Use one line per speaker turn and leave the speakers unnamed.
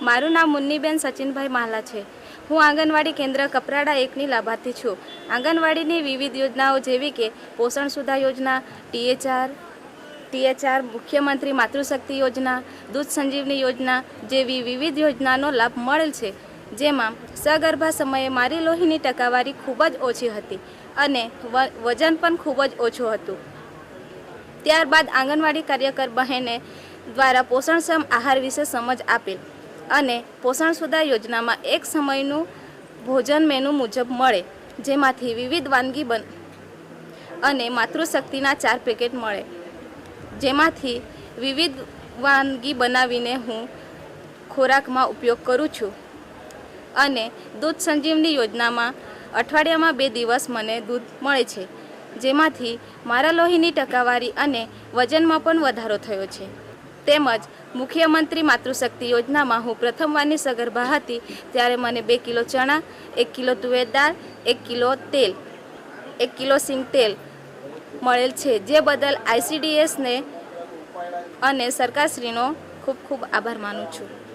મારું નામ મુન્નીબેન સચિનભાઈ માલા છે. હું આંગણવાડી કેન્દ્ર કપરાડા એકની લાભાર્થી છું. આંગણવાડીની વિવિધ યોજનાઓ જેવી કે પોષણ સુધા યોજના, ટીએચઆર ટીએચઆર મુખ્યમંત્રી માતૃશક્તિ યોજના, દૂધ સંજીવની યોજના જેવી વિવિધ યોજનાનો લાભ મળેલ છે. જેમાં સગર્ભા સમયે મારી લોહીની ટકાવારી ખૂબ જ ઓછી હતી અને વજન પણ ખૂબ જ ઓછું હતું. ત્યારબાદ આંગણવાડી કાર્યકર બહેને દ્વારા પોષણક્ષમ આહાર વિશે સમજ આપેલ. અને પોષણ સુધા યોજનામાં એક સમયનું ભોજન મેનુ મુજબ મળે, જેમાંથી વિવિધ વાનગી બન અને માતૃશક્તિના ચાર પેકેટ મળે. જેમાંથી વિવિધ વાનગી બનાવીને હું ખોરાકમાં ઉપયોગ કરું છું. અને દૂધ સંજીવની યોજનામાં અઠવાડિયામાં બે દિવસ મને દૂધ મળે છે, જેમાંથી મારા લોહીની ટકાવારી અને વજનમાં પણ વધારો થયો છે. તેમજ મુખ્યમંત્રી માતૃશક્તિ યોજનામાં હું પ્રથમવારની સગર્ભા હતી, ત્યારે મને બે કિલો ચણા, એક કિલો તુવેર દાળ, એક કિલો તેલ, એક કિલો સિંગ તેલ મળેલ છે. જે બદલ આઈસીડીએસને અને સરકારશ્રીનો ખૂબ ખૂબ આભાર માનું છું.